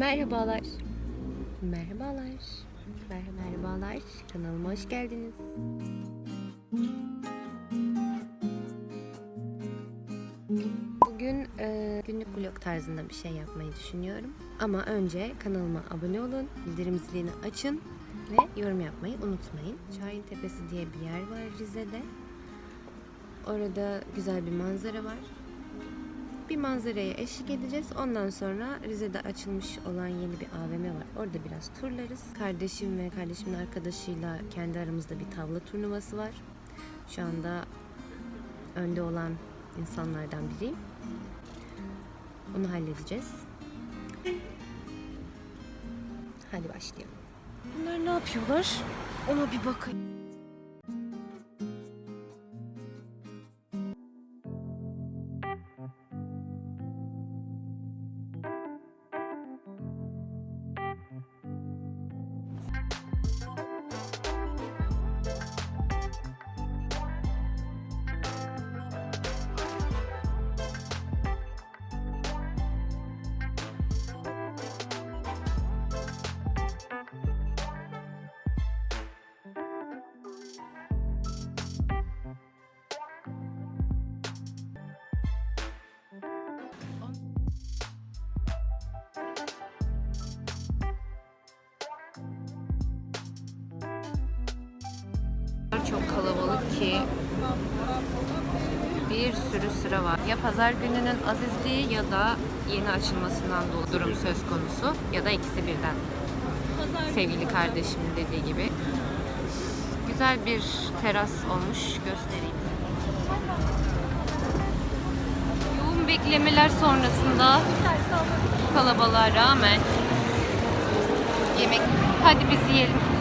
Merhabalar. Merhabalar. Merhaba merhabalar. Kanalıma hoş geldiniz. Bugün e, günlük vlog tarzında bir şey yapmayı düşünüyorum. Ama önce kanalıma abone olun, bildirim zilini açın ve yorum yapmayı unutmayın. Şahin Tepesi diye bir yer var Rize'de. Orada güzel bir manzara var. Bir manzaraya eşlik edeceğiz. Ondan sonra Rize'de açılmış olan yeni bir AVM var. Orada biraz turlarız. Kardeşim ve kardeşimin arkadaşıyla kendi aramızda bir tavla turnuvası var. Şu anda önde olan insanlardan biriyim. Onu halledeceğiz. Hadi başlayalım. Bunlar ne yapıyorlar? Ona bir Çok kalabalık ki bir sürü sıra var. Ya pazar gününün azizliği ya da yeni açılmasından dolayı durum söz konusu ya da ikisi birden. Sevgili kardeşimin dediği gibi. Güzel bir teras olmuş göstereyim. Yoğun beklemeler sonrasında kalabalığa rağmen yemek hadi biz yiyelim.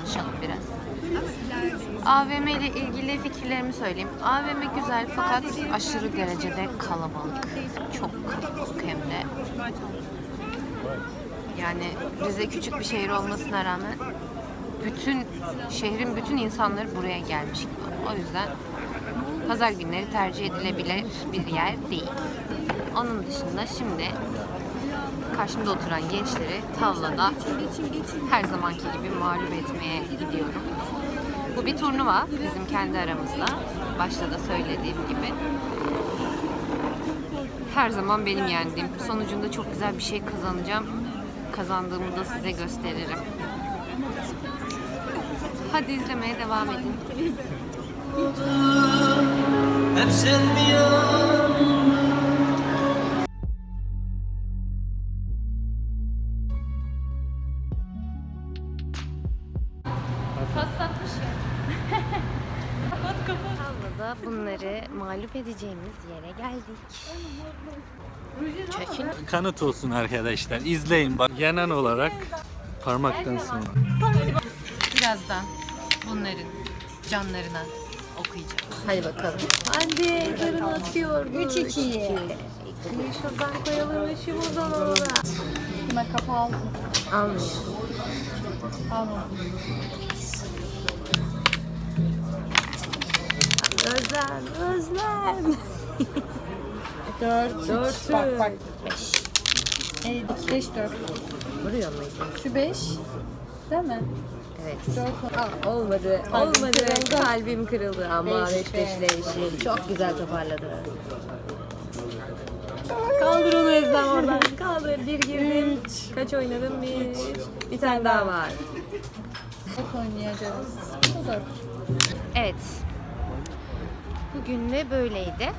Konuşalım biraz. AVM ile ilgili fikirlerimi söyleyeyim. AVM güzel fakat aşırı derecede kalabalık. Çok kalabalık hem de. Yani Rize küçük bir şehir olmasına rağmen bütün şehrin bütün insanları buraya gelmiş. O yüzden pazar günleri tercih edilebilir bir yer değil. Onun dışında şimdi karşımda oturan gençleri tavlada her zamanki gibi mağlup etmeye gidiyorum. Bu bir turnuva bizim kendi aramızda. Başta da söylediğim gibi. Her zaman benim yendiğim. Sonucunda çok güzel bir şey kazanacağım. Kazandığımı da size gösteririm. Hadi izlemeye devam edin. Hep sen mi? Paslatmış ya. kapat kapat. Tavlada bunları mağlup edeceğimiz yere geldik. Çekin. Kanıt olsun arkadaşlar. İzleyin bak. Yenen olarak parmaktan sonra. Birazdan bunların canlarına okuyacağım. Hadi bakalım. Hadi karın atıyor. 3 2. Şuradan koyalım şu buradan ona. Buna kapı al. Almıyor. Alma. Özlem. Dört. Dört. Bak bak. Beş. Evet, beş dört. Vuruyor muydu? Şu beş. Değil mi? Evet. Dört. Al. Olmadı. Kalbim Olmadı. kırıldı. Kalbim kırıldı ama Beş, beş beş. Çok güzel toparladı. Kaldır onu Özlem oradan. Kaldır. Bir girdin. Kaç oynadın? Bir. Bir tane daha var. Hep oynayacağız. Bu dört. Evet. Bugün de böyleydi.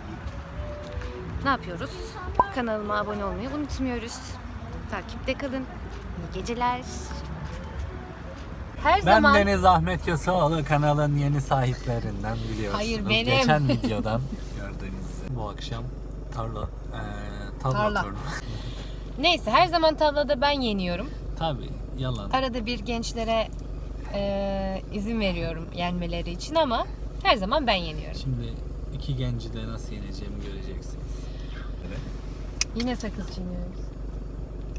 Ne yapıyoruz? Kanalıma abone olmayı unutmuyoruz. Takipte kalın. İyi geceler. Her Ben zaman Deniz Ahmet Köseoğlu kanalın yeni sahiplerinden biliyorsunuz. Hayır, benim. Geçen videodan gördüğünüz. Bu akşam tarla, eee tavla Tarla. turnu. neyse her zaman tavlada ben yeniyorum. Tabii yalan. Arada bir gençlere eee, izin veriyorum yenmeleri için ama her zaman ben yeniyorum. Şimdi iki genci de nasıl yeneceğimi göreceksiniz. Evet. Yine sakız çiğniyoruz.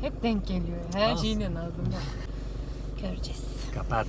Hep denk geliyor. Her Olsun. şeyin ağzında. Göreceğiz. Kapat.